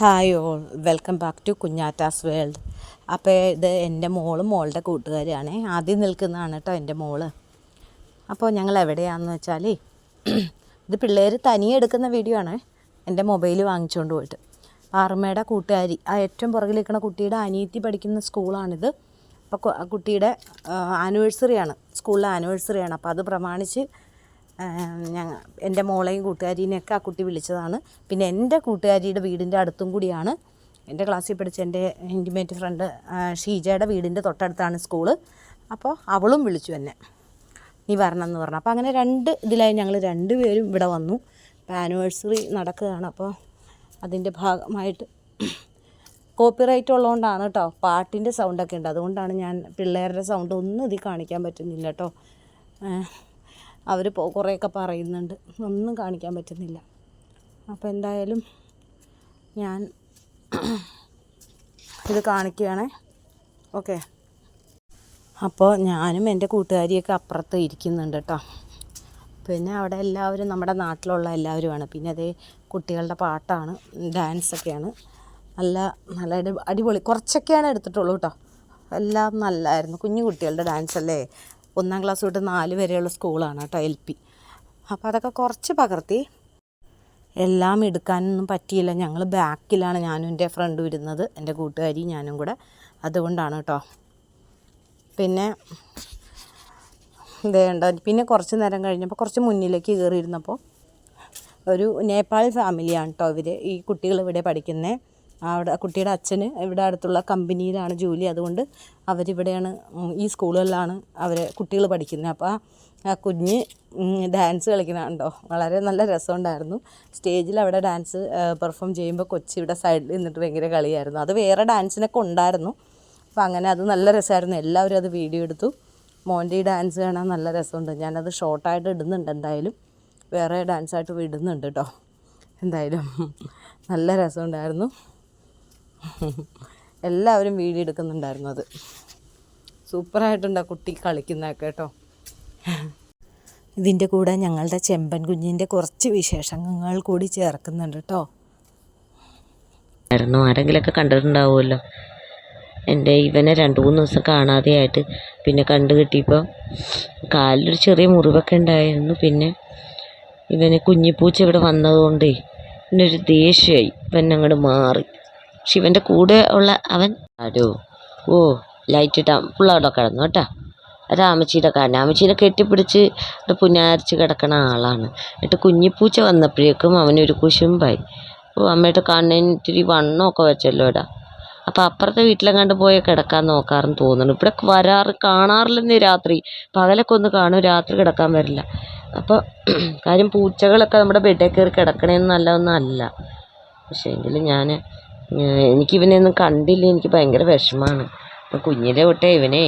Hi all. Welcome back to കുഞ്ഞാറ്റാസ് world. അപ്പോൾ ഇത് എന്റെ മോളും മോളുടെ കൂട്ടുകാരിയാണ്. ആദ്യം നിൽക്കുന്നതാണ് കേട്ടോ എന്റെ മോൾ. അപ്പോൾ ഞങ്ങൾ എവിടെയാണെന്ന് വെച്ചാൽ ഇത് പിള്ളേർ തനിയെ എടുക്കുന്ന വീഡിയോ ആണ്. എന്റെ മൊബൈൽ വാങ്ങിച്ചുകൊണ്ട് പോയിട്ട്. പാറമ്മയുടെ കൂട്ടുകാരി ആ ഏറ്റവും പുറകിൽ നിൽക്കുന്ന കുട്ടിയുടെ അനിയത്തി പഠിക്കുന്ന സ്കൂളാണിത്. അപ്പോൾ കുട്ടിയുടെ ആനിവേഴ്സറിയാണ് സ്കൂളിലെ ആനിവേഴ്സറിയാണ് അപ്പോൾ അത് പ്രമാണിച്ച് ഞങ്ങൾ എന്റെ മോളെയും കൂട്ടുകാരിനെയൊക്കെ ആ കുട്ടി വിളിച്ചതാണ്. പിന്നെ എന്റെ കൂട്ടുകാരിയുടെ വീടിന്റെ അടുത്തും കൂടിയാണ്. എന്റെ ക്ലാസ്സിൽ പഠിച്ച എന്റെ ഇന്റിമേറ്റ് ഫ്രണ്ട് ഷീജയുടെ വീടിന്റെ തൊട്ടടുത്താണ് സ്കൂൾ അപ്പോൾ അവളും വിളിച്ചു എന്നെ. നീ വരണം എന്ന് പറഞ്ഞു. അപ്പോൾ അങ്ങനെ രണ്ട് ഇതിലായി ഞങ്ങൾ രണ്ടുപേരും ഇവിടെ വന്നു. അപ്പോൾ ആനിവേഴ്സറി നടക്കുകയാണ്. അപ്പോൾ അതിന്റെ ഭാഗമായിട്ട് കോപ്പിറൈറ്റ് ഉള്ളതുകൊണ്ടാണ് കേട്ടോ പാട്ടിന്റെ സൗണ്ടൊക്കെ ഉണ്ട്. അതുകൊണ്ടാണ് ഞാൻ പിള്ളേരുടെ സൗണ്ട് ഒന്നും ഇതിൽ കാണിക്കാൻ പറ്റുന്നില്ല കേട്ടോ. അവർ കുറേയൊക്കെ പറയുന്നുണ്ട്. ഒന്നും കാണിക്കാൻ പറ്റുന്നില്ല. അപ്പോൾ എന്തായാലും ഞാൻ ഇത് കാണിക്കുകയാണേ. ഓക്കെ. അപ്പോൾ ഞാനും എന്റെ കൂട്ടുകാരിയൊക്കെ അപ്പുറത്ത് ഇരിക്കുന്നുണ്ട് കേട്ടോ. പിന്നെ അവിടെ എല്ലാവരും നമ്മുടെ നാട്ടിലുള്ള എല്ലാവരുമാണ്. പിന്നെ അതേ കുട്ടികളുടെ പാട്ടാണ് ഡാൻസൊക്കെയാണ്. നല്ല നല്ല അടിപൊളി. കുറച്ചൊക്കെയാണ് എടുത്തിട്ടുള്ളൂ കേട്ടോ. എല്ലാം നല്ലതായിരുന്നു കുഞ്ഞു കുട്ടികളുടെ ഡാൻസ് അല്ലേ ഒന്നാം ക്ലാസ് തൊട്ട് നാല് വരെയുള്ള സ്കൂളാണ് കേട്ടോ എൽ പി. അപ്പോൾ അതൊക്കെ കുറച്ച് പകർത്തി. എല്ലാം എടുക്കാനൊന്നും പറ്റിയില്ല. ഞങ്ങൾ ബാക്കിലാണ് ഞാനും എന്റെ ഫ്രണ്ടും ഇരുന്നത്. എന്റെ കൂട്ടുകാരി ഞാനും കൂടെ. അതുകൊണ്ടാണ് കേട്ടോ. പിന്നെ ഇതേണ്ട പിന്നെ കുറച്ച് നേരം കഴിഞ്ഞപ്പോൾ കുറച്ച് മുന്നിലേക്ക് കയറിയിരുന്നപ്പോൾ ഒരു നേപ്പാൾ ഫാമിലിയാണ് കേട്ടോ ഇവർ ഈ കുട്ടികൾ ഇവിടെ പഠിക്കുന്നത് അവിടെ കുട്ടിയുടെ അച്ഛന് ഇവിടെ അടുത്തുള്ള കമ്പനിയിലാണ് ജോലി. അതുകൊണ്ട് അവരിവിടെയാണ് ഈ സ്കൂളുകളിലാണ് അവരെ കുട്ടികൾ പഠിക്കുന്നത്. അപ്പോൾ ആ കുഞ്ഞ് ഡാൻസ് കളിക്കുന്നുണ്ടോ? വളരെ നല്ല രസമുണ്ടായിരുന്നു. സ്റ്റേജിൽ അവിടെ ഡാൻസ് പെർഫോം ചെയ്യുമ്പോൾ കൊച്ചി ഇവിടെ സൈഡിൽ നിന്നിട്ട് ഭയങ്കര കളിയായിരുന്നു. അത് വേറെ ഡാൻസിനൊക്കെ ഉണ്ടായിരുന്നു. അപ്പോൾ അങ്ങനെ അത് നല്ല രസമായിരുന്നു. എല്ലാവരും അത് വീഡിയോ എടുത്തു. മോന്റെ ഈ ഡാൻസ് കാണാൻ നല്ല രസമുണ്ട്. ഞാനത് ഷോർട്ടായിട്ട് ഇടുന്നുണ്ട് എന്തായാലും. വേറെ ഡാൻസായിട്ട് ഇടുന്നുണ്ട് കേട്ടോ എന്തായാലും. നല്ല രസമുണ്ടായിരുന്നു. എല്ലാവരും വീഡിയോ എടുക്കുന്നുണ്ടായിരുന്നു അത്. സൂപ്പറായിട്ടുണ്ട് ആ കുട്ടി കളിക്കുന്നതൊക്കെ കേട്ടോ. ഇതിന്റെ കൂടെ ഞങ്ങളുടെ ചെമ്പൻ കുഞ്ഞിന്റെ കുറച്ച് വിശേഷങ്ങൾ കൂടി ചേർക്കുന്നുണ്ട് കേട്ടോ. ആയിരുന്നു ആരെങ്കിലുമൊക്കെ കണ്ടിട്ടുണ്ടാവുമല്ലോ. എന്റെ ഇവനെ രണ്ട് മൂന്ന് ദിവസം കാണാതെയായിട്ട് പിന്നെ കണ്ടു കിട്ടിയപ്പോൾ കാലിലൊരു ചെറിയ മുറിവൊക്കെ ഉണ്ടായിരുന്നു. പിന്നെ ഇവന് കുഞ്ഞിപ്പൂച്ച ഇവിടെ വന്നതുകൊണ്ടേ ഇവനൊരു ദേഷ്യമായി. ഇവൻ അങ്ങോട്ട് മാറി. ഇവന്റെ കൂടെ ഉള്ള അവൻ അടോ. ഓ ലൈറ്റ് ഇട്ടാ പിള്ളേരുടെ കിടന്നു കേട്ടോ. രാമച്ചിയുടെ കാരണം രാമച്ചീനെ കെട്ടിപ്പിടിച്ച് പുനാരിച്ച് കിടക്കണ ആളാണ്. എന്നിട്ട് കുഞ്ഞിപ്പൂച്ച വന്നപ്പോഴേക്കും അവനൊരു കുശുമ്പായി. ഓ അമ്മയുടെ കണ്ണിന് ഇത്തിരി വണ്ണമൊക്കെ വെച്ചല്ലോ ഇടാ അപ്പോൾ അപ്പുറത്തെ വീട്ടിലെങ്ങാണ്ട് പോയി കിടക്കാൻ നോക്കാറെന്ന് തോന്നുന്നു. ഇവിടെ വരാറ് കാണാറില്ലെന്ന് രാത്രി. പകലൊക്കെ ഒന്ന് കാണും രാത്രി കിടക്കാൻ വരില്ല. അപ്പോൾ കാര്യം പൂച്ചകളൊക്കെ നമ്മുടെ ബെഡേ കയറി കിടക്കണേന്ന് നല്ലതൊന്നും അല്ല പക്ഷേ എങ്കിലും ഞാൻ എനിക്കിവനെ ഒന്നും കണ്ടില്ല. എനിക്ക് ഭയങ്കര വിഷമമാണ് അപ്പം കുഞ്ഞിലെ തൊട്ടേ ഇവനെ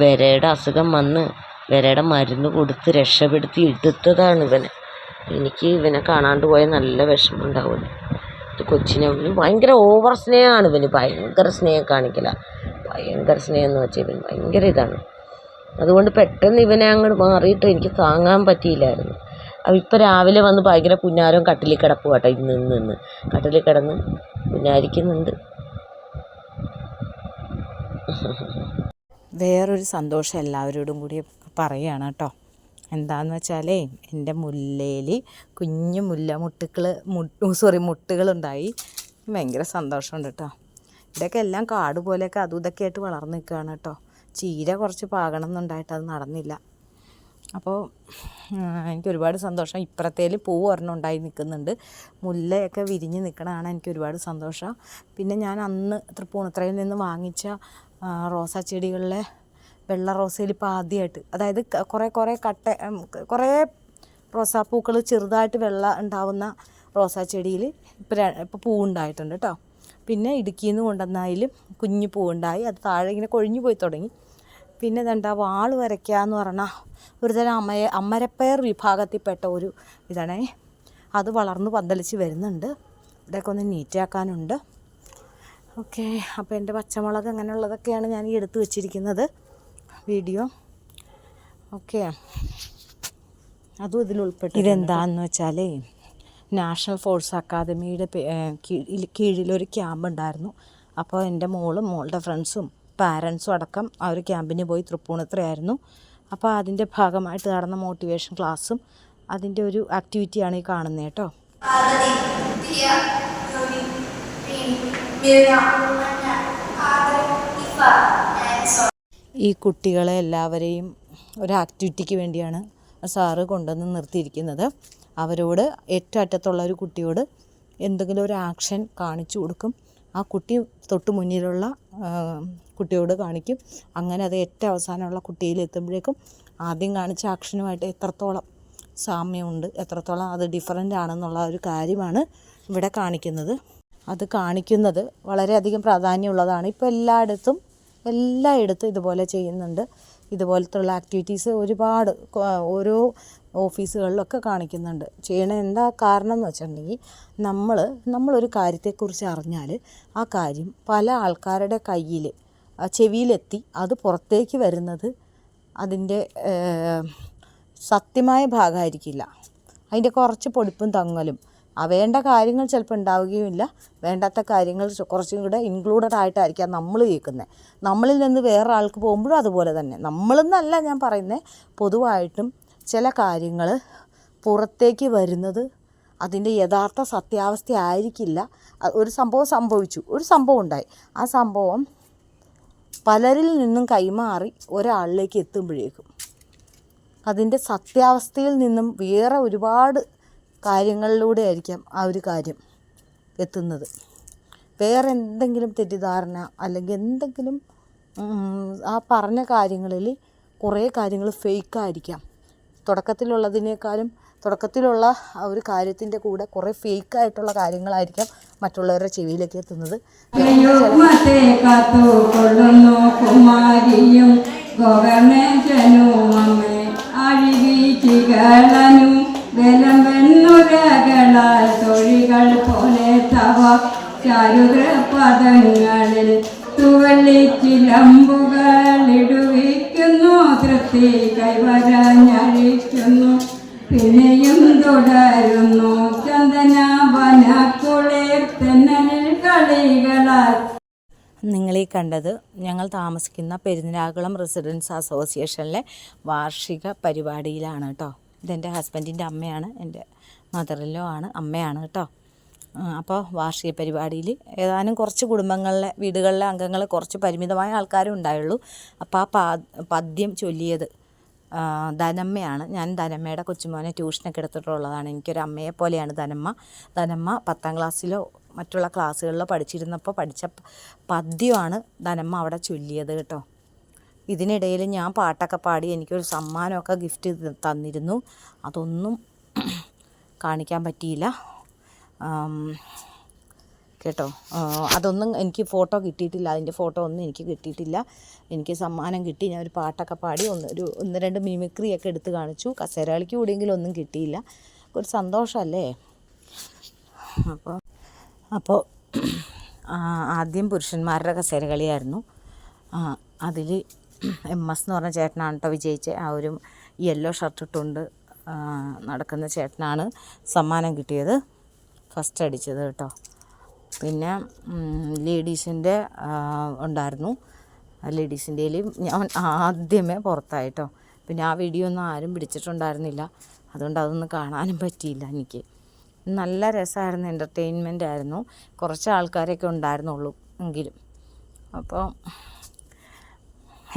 വിരയുടെ അസുഖം വന്ന് വിരയുടെ മരുന്ന് കൊടുത്ത് രക്ഷപ്പെടുത്തി എടുത്തതാണ് ഇവനെ. എനിക്ക് ഇവനെ കാണാണ്ട് പോയാൽ നല്ല വിഷമം ഇത് കൊച്ചിനെ ഇവന് ഭയങ്കര ഓവർ സ്നേഹമാണ് ഇവന്. ഭയങ്കര സ്നേഹം കാണിക്കില്ല ഭയങ്കര സ്നേഹം എന്ന് വെച്ചാൽ ഇവൻ ഭയങ്കര ഇതാണ്. അതുകൊണ്ട് പെട്ടെന്ന് ഇവനെ അങ്ങോട്ട് മാറിയിട്ട് എനിക്ക് താങ്ങാൻ പറ്റിയില്ലായിരുന്നു. അപ്പോൾ ഇപ്പം രാവിലെ വന്ന് ഭയങ്കര പുന്നാരവും കട്ടിലിൽ കിടപ്പ് കേട്ടോ ഇന്ന് ഇന്ന് ഇന്ന്. കട്ടിലിൽ കിടന്ന് പുന്നാരിക്കുന്നുണ്ട് വേറൊരു സന്തോഷം എല്ലാവരോടും കൂടി പറയുകയാണ് കേട്ടോ. എന്താന്ന് വെച്ചാലേ എന്റെ മുല്ലയിൽ കുഞ്ഞു മുല്ല മുട്ടുകൾ മുട്ടു സോറി മുട്ടുകളുണ്ടായി. ഭയങ്കര സന്തോഷമുണ്ട് കേട്ടോ. ഇതൊക്കെ എല്ലാം കാട് പോലെയൊക്കെ അതും ഇതൊക്കെ ആയിട്ട് വളർന്നു നിൽക്കുകയാണ് കേട്ടോ. ചീര കുറച്ച് പാകണം എന്നുണ്ടായിട്ട് അത് നടന്നില്ല. അപ്പോൾ എനിക്ക് ഒരുപാട് സന്തോഷം. ഇപ്പുറത്തേൽ പൂ ഒരെണ്ണം ഉണ്ടായി നിൽക്കുന്നുണ്ട്. മുല്ലയൊക്കെ വിരിഞ്ഞ് നിൽക്കണതാണ് എനിക്ക് ഒരുപാട് സന്തോഷം. പിന്നെ ഞാൻ അന്ന് തൃപ്പൂണിത്തറയിൽ നിന്ന് വാങ്ങിച്ച റോസാ ചെടികളിലെ വെള്ള റോസയിൽ ഇപ്പോൾ ആദ്യമായിട്ട് അതായത് കുറേ കുറേ കട്ട കുറേ റോസാപ്പൂക്കൾ ചെറുതായിട്ട് വെള്ള ഉണ്ടാവുന്ന റോസാ ചെടിയിൽ ഇപ്പോൾ ഇപ്പോൾ പൂവുണ്ടായിട്ടുണ്ട് കേട്ടോ പിന്നെ ഇടുക്കിയിൽ നിന്ന് കൊണ്ടുവന്നതിലും കുഞ്ഞു പൂവുണ്ടായി അത് താഴെ ഇങ്ങനെ കൊഴിഞ്ഞു പോയി തുടങ്ങി. പിന്നെ ഇതെന്താ വാൾ വരയ്ക്കുക എന്ന് പറഞ്ഞാൽ ഒരുതരം അമ്മയെ അമരപ്പയർ വിഭാഗത്തിൽപ്പെട്ട ഒരു ഇതാണേ. അത് വളർന്ന് പന്തലിച്ച് വരുന്നുണ്ട്. ഇവിടെയൊക്കെ ഒന്ന് നീറ്റാക്കാനുണ്ട് ഓക്കെ അപ്പോൾ എന്റെ പച്ചമുളക് അങ്ങനെയുള്ളതൊക്കെയാണ് ഞാൻ ഈ എടുത്തു വെച്ചിരിക്കുന്നത് വീഡിയോ. ഓക്കെ അതും ഇതിൽ ഉൾപ്പെട്ടു ഇതെന്താണെന്ന് വെച്ചാലേ നാഷണൽ ഫോഴ്സ് അക്കാദമിയുടെ കീഴിലൊരു ക്യാമ്പ് ഉണ്ടായിരുന്നു. അപ്പോൾ എന്റെ മോളും മോളുടെ ഫ്രണ്ട്സും പാരൻസും അടക്കം ആ ഒരു ക്യാമ്പിന് പോയി തൃപ്പൂണിത്രയായിരുന്നു അപ്പോൾ അതിന്റെ ഭാഗമായിട്ട് നടന്ന മോട്ടിവേഷൻ ക്ലാസ്സും അതിന്റെ ഒരു ആക്ടിവിറ്റിയാണ് ഈ കാണുന്നത് കേട്ടോ. ഈ കുട്ടികളെ എല്ലാവരെയും ഒരു ആക്ടിവിറ്റിക്ക് വേണ്ടിയാണ് സാറ് കൊണ്ടുവന്ന് നിർത്തിയിരിക്കുന്നത്. അവരോട് ഏറ്റവും അറ്റത്തുള്ള ഒരു കുട്ടിയോട് എന്തെങ്കിലും ഒരു ആക്ഷൻ കാണിച്ചു കൊടുക്കും. ആ കുട്ടി തൊട്ട് മുന്നിലുള്ള കുട്ടിയോട് കാണിക്കും. അങ്ങനെ അത് ഏറ്റവും അവസാനമുള്ള കുട്ടിയിൽ എത്തുമ്പോഴേക്കും ആദ്യം കാണിച്ച ആക്ഷനുമായിട്ട് എത്രത്തോളം സാമ്യമുണ്ട് എത്രത്തോളം അത് ഡിഫറന്റ് ആണെന്നുള്ള ഒരു കാര്യമാണ് ഇവിടെ കാണിക്കുന്നത്. അത് കാണിക്കുന്നത് വളരെയധികം പ്രാധാന്യമുള്ളതാണ്. ഇപ്പോൾ എല്ലായിടത്തും എല്ലായിടത്തും ഇതുപോലെ ചെയ്യുന്നുണ്ട്. ഇതുപോലത്തുള്ള ആക്ടിവിറ്റീസ് ഒരുപാട് ഓരോ ഓഫീസുകളിലൊക്കെ കാണിക്കുന്നുണ്ട്. ചെയ്യണ എന്താ കാരണം എന്ന് വെച്ചിട്ടുണ്ടെങ്കിൽ നമ്മൾ നമ്മളൊരു കാര്യത്തെക്കുറിച്ച് അറിഞ്ഞാൽ ആ കാര്യം പല ആൾക്കാരുടെ കയ്യിൽ ചെവിയിലെത്തി അത് പുറത്തേക്ക് വരുന്നത് അതിന്റെ സത്യമായ ഭാഗമായിരിക്കില്ല. അതിന്റെ കുറച്ച് പൊടിപ്പും തങ്ങലും. വേണ്ട കാര്യങ്ങൾ ചിലപ്പോൾ ഉണ്ടാവുകയുമില്ല. വേണ്ടാത്ത കാര്യങ്ങൾ കുറച്ചും കൂടെ ഇൻക്ലൂഡഡ് ആയിട്ടായിരിക്കാം നമ്മൾ കേൾക്കുന്നത്. നമ്മളിൽ നിന്ന് വേറെ ആൾക്ക് പോകുമ്പോഴും അതുപോലെ തന്നെ. നമ്മളെന്നല്ല ഞാൻ പറയുന്നത്. പൊതുവായിട്ടും ചില കാര്യങ്ങൾ പുറത്തേക്ക് വരുന്നത് അതിന്റെ യഥാർത്ഥ സത്യാവസ്ഥ ആയിരിക്കില്ല. ഒരു സംഭവം സംഭവിച്ചു. ഒരു സംഭവം ഉണ്ടായി. ആ സംഭവം പലരിൽ നിന്നും കൈമാറി ഒരാളിലേക്ക് എത്തുമ്പോഴേക്കും. അതിന്റെ സത്യാവസ്ഥയിൽ നിന്നും വേറെ ഒരുപാട് കാര്യങ്ങളിലൂടെ ആയിരിക്കാം ആ ഒരു കാര്യം എത്തുന്നത്. വേറെ എന്തെങ്കിലും തെറ്റിദ്ധാരണ അല്ലെങ്കിൽ എന്തെങ്കിലും ആ പറഞ്ഞ കാര്യങ്ങളിൽ കുറേ കാര്യങ്ങൾ ഫേക്കായിരിക്കാം തുടക്കത്തിലുള്ളതിനേക്കാളും തുടക്കത്തിലുള്ള ആ ഒരു കാര്യത്തിന്റെ കൂടെ കുറേ ഫേക്കായിട്ടുള്ള കാര്യങ്ങളായിരിക്കാം മറ്റുള്ളവരുടെ ചെവിയിലേക്ക് എത്തുന്നത്. തുവള്ളിച്ചിലമ്പുകൾ ഇടുവിക്കുന്നു തൃപ്തി കൈവരഞ്ഞഴിക്കുന്നു പിന്നെയും തുടരുന്നു. ചന്ദന വനക്കുളിർ കളികളാൽ നിങ്ങൾ ഈ കണ്ടത് ഞങ്ങൾ താമസിക്കുന്ന പെരുന്നാകുളം റെസിഡൻസ് അസോസിയേഷനിലെ വാർഷിക പരിപാടിയിലാണ് കേട്ടോ. ഇതെന്റെ ഹസ്ബൻഡിന്റെ അമ്മയാണ്. എന്റെ മദറിലോ ആണ്. അമ്മയാണ് കേട്ടോ. അപ്പോൾ വാർഷിക പരിപാടിയിൽ ഏതാനും കുറച്ച് കുടുംബങ്ങളിലെ വീടുകളിലെ അംഗങ്ങൾ കുറച്ച് പരിമിതമായ ആൾക്കാരും ഉണ്ടായുള്ളൂ. അപ്പോൾ ആ പാ പദ്യം ചൊല്ലിയത് ധനമ്മയാണ്. ഞാൻ ധനമ്മയുടെ കൊച്ചുമോനെ ട്യൂഷനൊക്കെ എടുത്തിട്ടുള്ളതാണ്. എനിക്കൊരു അമ്മയെ പോലെയാണ് ധനമ്മ. ധനമ്മ പത്താം ക്ലാസ്സിലോ മറ്റുള്ള ക്ലാസ്സുകളിലോ പഠിച്ചിരുന്നപ്പോൾ പഠിച്ച പദ്യമാണ് ധനമ്മ അവിടെ ചൊല്ലിയത് കേട്ടോ. ഇതിനിടയിൽ ഞാൻ പാട്ടൊക്കെ പാടി എനിക്കൊരു സമ്മാനമൊക്കെ ഗിഫ്റ്റ് തന്നിരുന്നു. അതൊന്നും കാണിക്കാൻ പറ്റിയില്ല. കേട്ടോ. അതൊന്നും എനിക്ക് ഫോട്ടോ കിട്ടിയിട്ടില്ല. അതിന്റെ ഫോട്ടോ ഒന്നും എനിക്ക് കിട്ടിയിട്ടില്ല. എനിക്ക് സമ്മാനം കിട്ടി. ഞാൻ ഒരു പാട്ടൊക്കെ പാടി ഒന്ന് ഒരു ഒന്ന് രണ്ട് മിമിക്രിയൊക്കെ എടുത്ത് കാണിച്ചു. കസേരകളിക്ക് കൂടിയെങ്കിലും ഒന്നും കിട്ടിയില്ല. ഒരു സന്തോഷമല്ലേ? അപ്പോൾ അപ്പോൾ ആദ്യം പുരുഷന്മാരുടെ കസേര കളിയായിരുന്നു അതിൽ എം എസ് എന്ന് പറഞ്ഞ ചേട്ടനാണ് കേട്ടോ വിജയിച്ച്. ആ ഒരു യെല്ലോ ഷർട്ട് ഇട്ടുകൊണ്ട് നടക്കുന്ന ചേട്ടനാണ് സമ്മാനം കിട്ടിയത്. ഫസ്റ്റ് അടിച്ചത് കേട്ടോ. പിന്നെ ലേഡീസിന്റെ ഉണ്ടായിരുന്നു. ലേഡീസിന്റെയിൽ ഞാൻ ആദ്യമേ പുറത്തായിട്ടോ പിന്നെ ആ വീഡിയോ ഒന്നും ആരും പിടിച്ചിട്ടുണ്ടായിരുന്നില്ല. അതുകൊണ്ട് അതൊന്നും കാണാനും പറ്റിയില്ല എനിക്ക്. നല്ല രസമായിരുന്നു എന്റർടൈൻമെന്റ് ആയിരുന്നു. കുറച്ച് ആൾക്കാരൊക്കെ ഉണ്ടായിരുന്നുള്ളൂ എങ്കിലും. അപ്പോൾ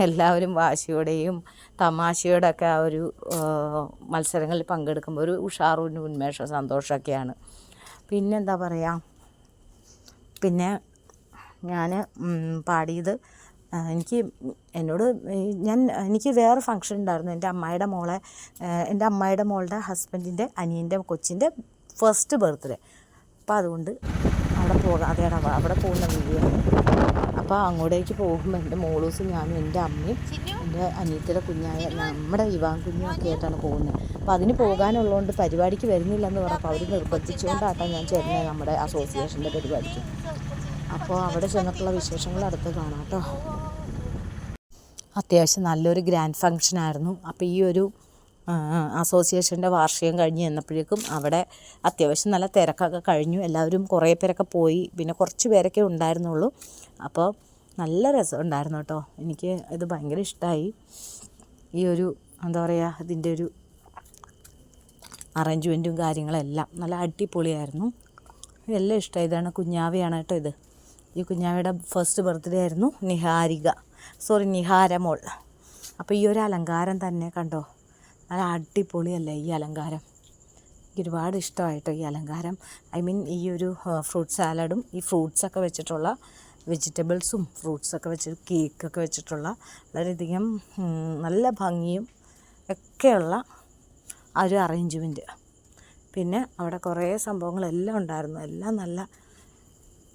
എല്ലാവരും വാശിയോടെയും തമാശയോടൊക്കെ ആ ഒരു മത്സരങ്ങളിൽ പങ്കെടുക്കുമ്പോൾ ഒരു ഉഷാറും ഉന്മേഷവും സന്തോഷമൊക്കെയാണ്. പിന്നെന്താ പറയുക പിന്നെ ഞാൻ പാടിയത് എനിക്ക് എന്നോട് ഞാൻ എനിക്ക് വേറെ ഫങ്ഷൻ ഉണ്ടായിരുന്നു എന്റെ അമ്മായിയുടെ മോളെ എന്റെ അമ്മായിയുടെ മോളുടെ ഹസ്ബൻഡിന്റെ അനിയന്റെ കൊച്ചിന്റെ ഫസ്റ്റ് ബർത്ത്ഡേ അപ്പോൾ അതുകൊണ്ട് അവിടെ പോകാം അതേടാ അവിടെ പോകുന്ന വീഡിയോ അപ്പോൾ അങ്ങോട്ടേക്ക് പോകുമ്പോൾ എന്റെ മോളൂസും ഞാനും എന്റെ അമ്മയും എന്റെ അനിയത്തിയുടെ കുഞ്ഞായ നമ്മുടെ യുവാൻ കുഞ്ഞും ഒക്കെ ആയിട്ടാണ് പോകുന്നത് അപ്പോൾ അതിന് പോകാനുള്ളതുകൊണ്ട് പരിപാടിക്ക് വരുന്നില്ലെന്ന് പറഞ്ഞപ്പോൾ അവർ നിർബന്ധിച്ചുകൊണ്ടാട്ടോ ഞാൻ ചേരുന്നത് നമ്മുടെ അസോസിയേഷന്റെ പരിപാടിക്ക്. അപ്പോൾ അവിടെ ചെന്നിട്ടുള്ള വിശേഷങ്ങൾ അടുത്ത് കാണാം കേട്ടോ അത്യാവശ്യം നല്ലൊരു ഗ്രാൻഡ് ഫങ്ഷൻ ആയിരുന്നു അപ്പോൾ ഈ ഒരു അസോസിയേഷന്റെ വാർഷികം കഴിഞ്ഞ് ചെന്നപ്പോഴേക്കും അവിടെ അത്യാവശ്യം നല്ല തിരക്കൊക്കെ കഴിഞ്ഞു. എല്ലാവരും കുറേ പേരൊക്കെ പോയി. പിന്നെ കുറച്ച് പേരൊക്കെ ഉണ്ടായിരുന്നുള്ളൂ. അപ്പോൾ നല്ല രസം ഉണ്ടായിരുന്നു കേട്ടോ. എനിക്ക് ഇത് ഭയങ്കര ഇഷ്ടമായി. ഈ ഒരു എന്താ പറയുക ഇതിന്റെ ഒരു അറേഞ്ച്മെന്റും കാര്യങ്ങളെല്ലാം നല്ല അടിപൊളിയായിരുന്നു. ഇതെല്ലാം ഇഷ്ടമായി. ഇതാണ് കുഞ്ഞാവയാണ് കേട്ടോ ഇത്. ഈ കുഞ്ഞാവയുടെ ഫസ്റ്റ് ബർത്ത്ഡേ ആയിരുന്നു നിഹാരിക. സോറി നിഹാരമോൾ. അപ്പോൾ ഈ ഒരു അലങ്കാരം തന്നെ കണ്ടോ? നല്ല അടിപൊളിയല്ലേ ഈ അലങ്കാരം? എനിക്ക് ഒരുപാട് ഇഷ്ടമായിട്ടോ ഈ അലങ്കാരം. ഐ മീൻ ഈ ഒരു ഫ്രൂട്ട് സാലഡും ഈ ഫ്രൂട്ട്സൊക്കെ വെച്ചിട്ടുള്ള വെജിറ്റബിൾസും ഫ്രൂട്ട്സൊക്കെ വെച്ച് കേക്കൊക്കെ വെച്ചിട്ടുള്ള വളരെയധികം നല്ല ഭംഗിയും ഒക്കെയുള്ള ആ ഒരു അറേഞ്ച്മെന്റ് പിന്നെ അവിടെ കുറേ സംഭവങ്ങളെല്ലാം ഉണ്ടായിരുന്നു. എല്ലാം നല്ല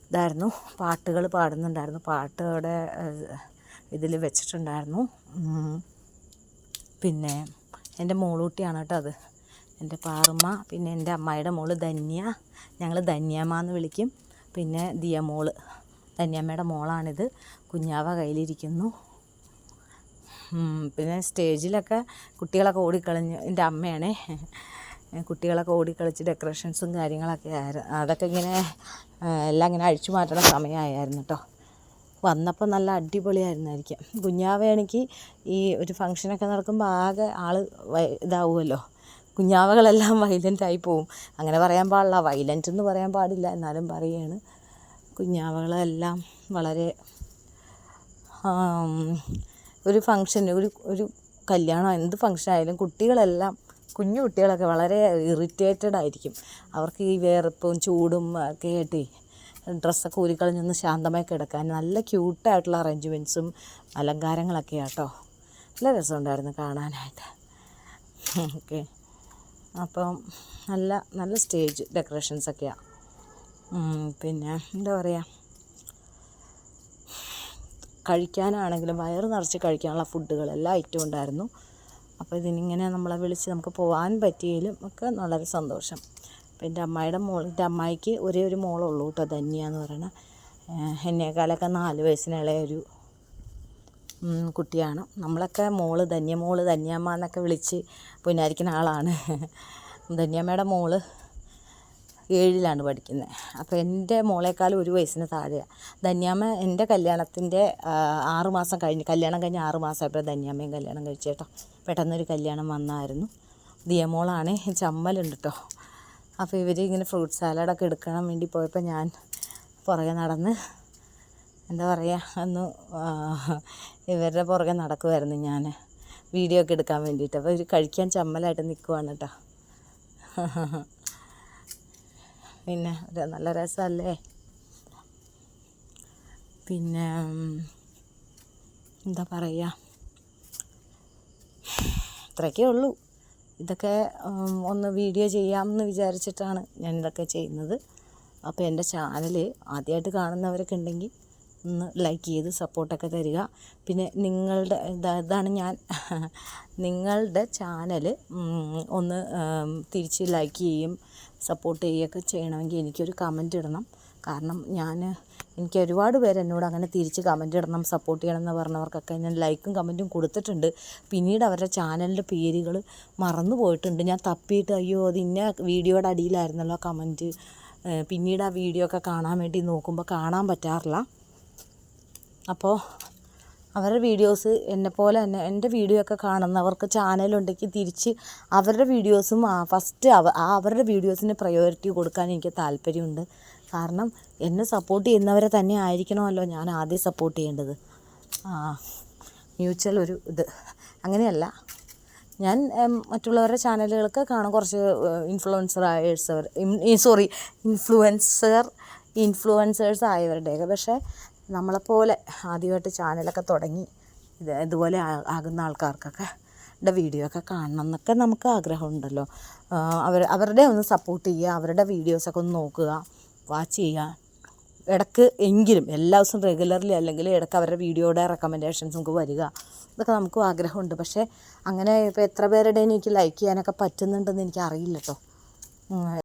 ഇതായിരുന്നു. പാട്ടുകൾ പാടുന്നുണ്ടായിരുന്നു. പാട്ടുകളുടെ ഇതിൽ വെച്ചിട്ടുണ്ടായിരുന്നു. പിന്നെ എന്റെ മോളൂട്ടിയാണ് കേട്ടോ അത്. എന്റെ പാറുമ്മ പിന്നെ എന്റെ അമ്മായിയുടെ മോൾ ധന്യ. ഞങ്ങൾ ധന്യമ്മ എന്ന് വിളിക്കും. പിന്നെ ദിയ മോൾ. ധന്യമ്മയുടെ മോളാണിത്. കുഞ്ഞാവ കയ്യിലിരിക്കുന്നു. പിന്നെ സ്റ്റേജിലൊക്കെ കുട്ടികളൊക്കെ ഓടിക്കളഞ്ഞ് എന്റെ അമ്മയാണേ. കുട്ടികളൊക്കെ ഓടിക്കളിച്ച് ഡെക്കറേഷൻസും കാര്യങ്ങളൊക്കെ ആയിരുന്നു അതൊക്കെ ഇങ്ങനെ എല്ലാം ഇങ്ങനെ അഴിച്ചു മാറ്റണ സമയമായിരുന്നു കേട്ടോ. വന്നപ്പോൾ നല്ല അടിപൊളിയായിരുന്നായിരിക്കും. കുഞ്ഞാവയാണെങ്കിൽ ഈ ഒരു ഫംഗ്ഷനൊക്കെ നടക്കുമ്പോൾ ആകെ ആൾ ഇതാവുമല്ലോ. കുഞ്ഞാവകളെല്ലാം വൈലന്റായി പോവും. അങ്ങനെ പറയാൻ പാടില്ല. വൈലന്റ് എന്ന് പറയാൻ പാടില്ല. എന്നാലും പറയുകയാണ് കുഞ്ഞാവകളെല്ലാം വളരെ ഒരു ഫംഗ്ഷൻ ഒരു ഒരു കല്യാണം എന്ത് ഫങ്ഷൻ ആയാലും കുട്ടികളെല്ലാം കുഞ്ഞു കുട്ടികളൊക്കെ വളരെ ഇറിറ്റേറ്റഡ് ആയിരിക്കും. അവർക്ക് ഈ വേർപ്പും ചൂടും ഒക്കെ ആയിട്ടേ ഡ്രസ്സൊക്കെ ഊരിക്കളഞ്ഞൊന്ന് ശാന്തമായി കിടക്കാൻ. നല്ല ക്യൂട്ടായിട്ടുള്ള അറേഞ്ച്മെന്റ്സും അലങ്കാരങ്ങളൊക്കെ ആട്ടോ നല്ല രസമുണ്ടായിരുന്നു കാണാനായിട്ട്. ഓക്കെ. അപ്പം നല്ല നല്ല സ്റ്റേജ് ഡെക്കറേഷൻസൊക്കെയാണ് പിന്നെ എന്താ പറയുക കഴിക്കാനാണെങ്കിലും വയറ് നിറച്ച് കഴിക്കാനുള്ള ഫുഡുകൾ ഐറ്റം ഉണ്ടായിരുന്നു. അപ്പോൾ ഇതിനിങ്ങനെ നമ്മളെ വിളിച്ച് നമുക്ക് പോകാൻ പറ്റിയതിലും ഒക്കെ വളരെ സന്തോഷം. എന്റെ അമ്മായിയുടെ മോൾ എന്റെ അമ്മായിക്ക് ഒരേ ഒരു മോളുള്ളൂ കേട്ടോ ധന്യ എന്ന് പറയണ. എന്നേക്കാളൊക്കെ നാല് വയസ്സിന് ഇളയ ഒരു കുട്ടിയാണ്. നമ്മളൊക്കെ മോൾ ധന്യ മോൾ ധന്യമ്മ എന്നൊക്കെ വിളിച്ച് പുന്നാരിക്കുന്ന ആളാണ്. ധന്യമ്മയുടെ മോൾ ഏഴിലാണ് പഠിക്കുന്നത് അപ്പോൾ എന്റെ മോളേക്കാളും ഒരു വയസ്സിന് താഴെയാണ് ധന്യാമ്മ എന്റെ കല്യാണത്തിന്റെ ആറ് മാസം കഴിഞ്ഞ് കല്യാണം കഴിഞ്ഞ് ആറ് മാസമായപ്പോൾ ധന്യാമ്മയും കല്യാണം കഴിച്ചു കേട്ടോ. പെട്ടെന്നൊരു കല്യാണം വന്നായിരുന്നു. ദിയമോളാണ് ചമ്മലുണ്ട് കേട്ടോ. അപ്പോൾ ഇവർ ഇങ്ങനെ ഫ്രൂട്ട് സാലഡൊക്കെ എടുക്കണം വേണ്ടി പോയപ്പോൾ ഞാൻ പുറകെ നടന്ന് എന്താ പറയുക ഒന്ന് ഇവരുടെ പുറകെ നടക്കുമായിരുന്നു ഞാൻ. വീഡിയോ ഒക്കെ എടുക്കാൻ വേണ്ടിയിട്ട്. അപ്പോൾ ഇവർ കഴിക്കാൻ ചമ്മലായിട്ട് നിൽക്കുവാണ് കേട്ടോ. പിന്നെ നല്ല രസമല്ലേ? പിന്നെ എന്താ പറയുക? ഇത്രയൊക്കെ ഉള്ളൂ. ഇതൊക്കെ ഒന്ന് വീഡിയോ ചെയ്യാമെന്ന് വിചാരിച്ചിട്ടാണ് ഞാൻ ഇതൊക്കെ ചെയ്യുന്നത്. അപ്പോൾ എന്റെ ചാനൽ ആദ്യമായിട്ട് കാണുന്നവരൊക്കെ ഉണ്ടെങ്കിൽ ഒന്ന് ലൈക്ക് ചെയ്ത് സപ്പോർട്ടൊക്കെ തരിക. പിന്നെ നിങ്ങളുടെ ഇതാണ് ഞാൻ. നിങ്ങളുടെ ചാനൽ ഒന്ന് തിരിച്ച് ലൈക്ക് ചെയ്യും സപ്പോർട്ട് ചെയ്യുകയൊക്കെ ചെയ്യണമെങ്കിൽ എനിക്കൊരു കമന്റ് ഇടണം. കാരണം ഞാൻ എനിക്ക് ഒരുപാട് പേര് എന്നോട് അങ്ങനെ തിരിച്ച് കമന്റ് ഇടണം സപ്പോർട്ട് ചെയ്യണം എന്ന് പറഞ്ഞവർക്കൊക്കെ ഞാൻ ലൈക്കും കമന്റും കൊടുത്തിട്ടുണ്ട്. പിന്നീട് അവരുടെ ചാനലിന്റെ പേരുകൾ മറന്നു പോയിട്ടുണ്ട്. ഞാൻ തപ്പിയിട്ട് അയ്യോ അത് ഇന്ന വീഡിയോയുടെ അടിയിലായിരുന്നല്ലോ കമന്റ് പിന്നീട് ആ വീഡിയോ ഒക്കെ കാണാൻ വേണ്ടി നോക്കുമ്പോൾ കാണാൻ പറ്റാറില്ല. അപ്പോൾ അവരുടെ വീഡിയോസ് എന്നെപ്പോലെ തന്നെ എന്റെ വീഡിയോ ഒക്കെ കാണുന്നവർക്ക് ചാനലുണ്ടെങ്കിൽ തിരിച്ച് അവരുടെ വീഡിയോസും ഫസ്റ്റ് അവ അവരുടെ വീഡിയോസിന് പ്രയോറിറ്റി കൊടുക്കാൻ എനിക്ക് താല്പര്യമുണ്ട്. കാരണം എന്നെ സപ്പോർട്ട് ചെയ്യുന്നവരെ തന്നെ ആയിരിക്കണമല്ലോ ഞാൻ ആദ്യം സപ്പോർട്ട് ചെയ്യേണ്ടത്. ആ മ്യൂച്വൽ ഒരു ഇത്. അങ്ങനെയല്ല. ഞാൻ മറ്റുള്ളവരുടെ ചാനലുകളൊക്കെ കാണും. കുറച്ച് ഇൻഫ്ലുവൻസർ ആയേഴ്സവർ സോറി ഇൻഫ്ലുവൻസർ ഇൻഫ്ലുവൻസേഴ്സ് ആയവരുടെയൊക്കെ. പക്ഷേ നമ്മളെപ്പോലെ ആദ്യമായിട്ട് ചാനലൊക്കെ തുടങ്ങി ഇത് ഇതുപോലെ ആകുന്ന ആൾക്കാർക്കൊക്കെ ടെ വീഡിയോ ഒക്കെ കാണണം എന്നൊക്കെ നമുക്ക് ആഗ്രഹമുണ്ടല്ലോ. അവർ അവരുടെ ഒന്ന് സപ്പോർട്ട് ചെയ്യുക അവരുടെ വീഡിയോസൊക്കെ ഒന്ന് നോക്കുക. വാച്ച് ചെയ്യുക ഇടയ്ക്ക് എങ്കിലും എല്ലാ ദിവസവും റെഗുലർലി അല്ലെങ്കിൽ ഇടയ്ക്ക് അവരുടെ വീഡിയോയുടെ റെക്കമെൻഡേഷൻസ് നമുക്ക് വരിക. ഇതൊക്കെ നമുക്കും ആഗ്രഹമുണ്ട്. പക്ഷേ അങ്ങനെ ഇപ്പോൾ എത്ര പേരുടെ എനിക്ക് ലൈക്ക് ചെയ്യാനൊക്കെ പറ്റുന്നുണ്ടെന്ന് എനിക്ക് അറിയില്ല കേട്ടോ